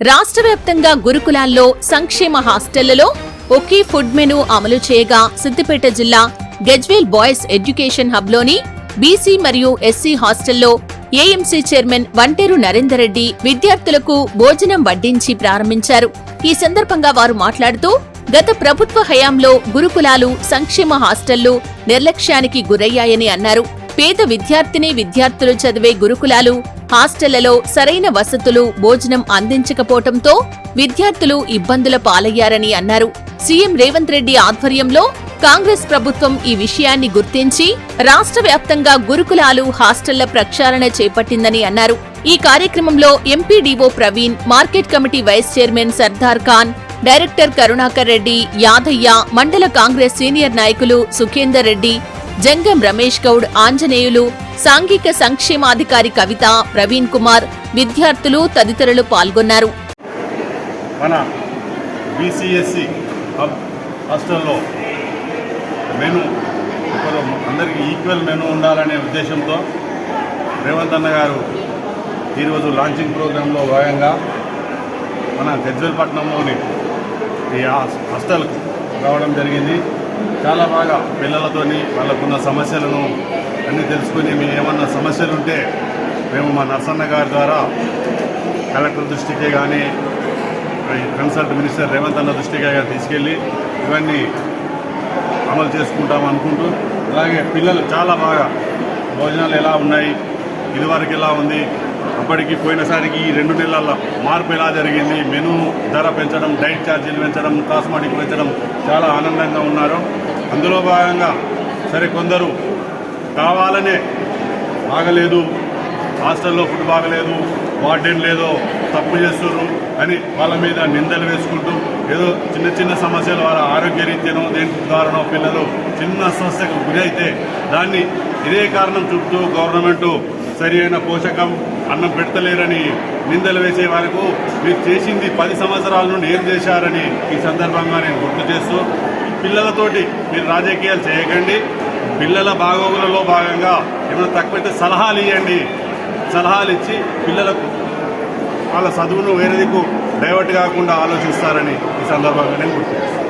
రాష్ట్ర వ్యాప్తంగా గురుకులాల్లో సంక్షేమ హాస్టళ్ళలో ఒకే ఫుడ్ మెనూ అమలు చేయగా సిద్దిపేట జిల్లా గజ్వేల్ బాయ్స్ ఎడ్యుకేషన్ హబ్లోని బీసీ మరియు ఎస్సీ హాస్టల్లో ఏఎంసీ చైర్మన్ వంటేరు నరేందర్ రెడ్డి విద్యార్థులకు భోజనం వడ్డించి ప్రారంభించారు. ఈ సందర్భంగా వారు మాట్లాడుతూ గత ప్రభుత్వ హయాంలో గురుకులాలు సంక్షేమ హాస్టళ్ళు నిర్లక్ష్యానికి గురయ్యాయని అన్నారు. పేద విద్యార్థిని విద్యార్థులు చదివే గురుకులాలు హాస్టళ్ళలో సరైన వసతులు భోజనం అందించకపోవటంతో విద్యార్థులు ఇబ్బందుల పాలయ్యారని అన్నారు. సీఎం రేవంత్ రెడ్డి ఆధ్వర్యంలో కాంగ్రెస్ ప్రభుత్వం ఈ విషయాన్ని గుర్తించి రాష్ట్ర వ్యాప్తంగా గురుకులాలు హాస్టళ్ళ ప్రక్షాళన చేపట్టిందని అన్నారు. ఈ కార్యక్రమంలో MPDO Praveen market committee vice chairman Sardar Khan director Karunakar Reddy Yadaiah మండల కాంగ్రెస్ సీనియర్ నాయకులు సుఖేందర్ రెడ్డి జంగం రమేష్ గౌడ్ ఆంజనేయులు సాంఘిక సంక్షేమాధికారి కవిత ప్రవీణ్ కుమార్ విద్యార్థులు తదితరులు పాల్గొన్నారు. మన బీసీఎస్సి హాస్టల్లో మెను ఒకరు అందరికీ ఈక్వల్ మెను ఉండాలనే ఉద్దేశంతో రేవంత్ అన్న గారు ఈరోజు లాంచింగ్ ప్రోగ్రాంలో భాగంగా మన గజ్వేల్పట్నంలోని ఈ హాస్- హాస్టల్కు రావడం జరిగింది. చాలా బాగా పిల్లలతోని వాళ్ళకున్న సమస్యలను అన్నీ తెలుసుకుని మీ ఏమన్నా సమస్యలు ఉంటే మేము మా నర్సన్న గారి ద్వారా కలెక్టర్ దృష్టికే కానీ కన్సల్ట్ మినిస్టర్ రేవంత్ అన్న దృష్టికి కానీ తీసుకెళ్ళి ఇవన్నీ అమలు చేసుకుంటాం అనుకుంటూ అలాగే పిల్లలు చాలా బాగా భోజనాలు ఎలా ఉన్నాయి ఇదివరకు ఎలా ఉంది అప్పటికి పోయినసారికి ఈ రెండు నెలల మార్పు ఎలా జరిగింది? మెను ధర పెంచడం డైట్ ఛార్జీలు పెంచడం కాస్మాటిక్ పెంచడం చాలా ఆనందంగా ఉన్నారు. అందులో భాగంగా సరే కొందరు కావాలనే బాగలేదు హాస్టల్లో ఫుడ్ బాగలేదు వార్డెన్ లేదో తప్పు చేస్తున్నారు అని వాళ్ళ మీద నిందలు వేసుకుంటూ ఏదో చిన్న చిన్న సమస్యలు వాళ్ళ ఆరోగ్య రీత్యానో దేని ద్వారానో పిల్లలు చిన్న సమస్యకు గురైతే దాన్ని ఇదే కారణం చూపుతూ గవర్నమెంటు సరి అయిన పోషకం అన్నం పెడతలేరని నిందలు వేసే వరకు మీరు చేసింది పది సంవత్సరాల నుండి ఏం చేశారని ఈ సందర్భంగా నేను గుర్తు చేస్తూ పిల్లలతోటి మీరు రాజకీయాలు చేయకండి. పిల్లల బాగోగులలో భాగంగా ఏమైనా తక్కువైతే సలహాలు ఇవ్వండి సలహాలు ఇచ్చి పిల్లలకు వాళ్ళ చదువును వేరే దిక్కు డైవర్ట్ కాకుండా ఆలోచిస్తారని ఈ సందర్భంగా నేను గుర్తు చేస్తాను